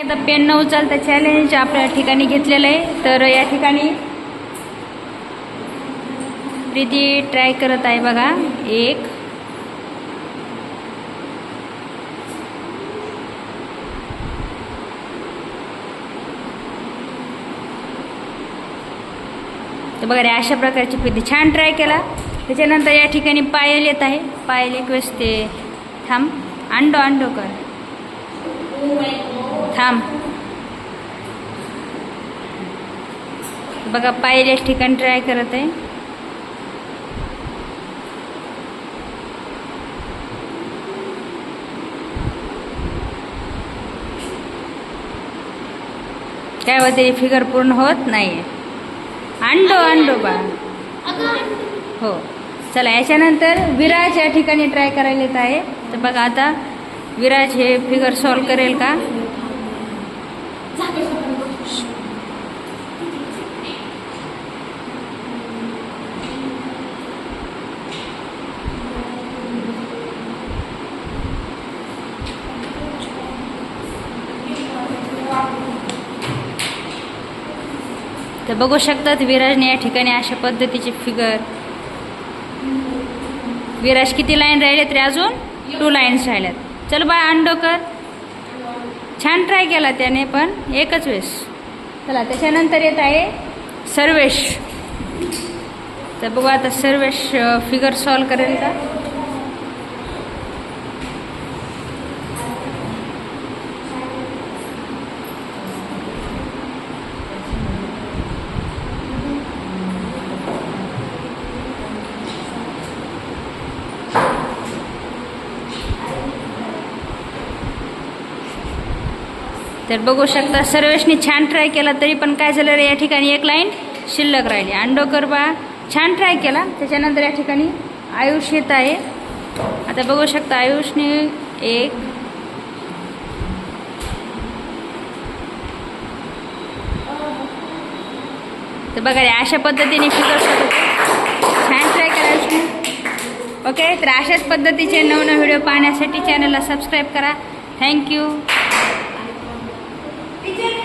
एकदा पेन न उचलता चॅलेंज आपल्या ठिकाणी घेतलेलं आहे. तर या ठिकाणी प्रीती ट्राय करत आहे बघा. एक. तर बघा रे अशा प्रकारची प्रीती. छान ट्राय केला. त्याच्यानंतर या ठिकाणी पायल येत आहे. पायल एक वेळेस ते थांब. अंडो अंडो कर. थांब. बघा पायल ठिकाण ठिकाणी ट्राय करत आहे. काय होते फिगर पूर्ण होत नाही अंडो अंडो बा. हो. चला याच्यानंतर विराज या ठिकाणी ट्राय करायला येत आहे. तर बघा आता विराज हे फिगर सॉल्व करेल का? तर बघू शकतात विराजने या ठिकाणी अशा पद्धतीचे फिगर विराज किती लाईन राहिलेत रे अजून टू लाईन्स राहिल्यात. चल बाय अंडोकर छान ट्राय केला त्याने पण एकच वेळेस. चला त्याच्यानंतर येत आहे सर्वेश. तर बघू आता सर्वेश फिगर सॉल्व करेल का? तर बघू शकता सर्वेशनी छान ट्राय केला तरी पण काय झालं रे या ठिकाणी एक लाईन शिल्लक राहिली. अंडोकर बा छान ट्राय केला त्याच्यानंतर या ठिकाणी आयुष येत आहे. आता बघू शकता आयुषने एक तर बघा रे अशा पद्धतीने फिगर छान ट्राय करा ओके तर अशाच पद्धतीचे नवनव व्हिडिओ पाहण्यासाठी चॅनलला सबस्क्राईब करा. थँक्यू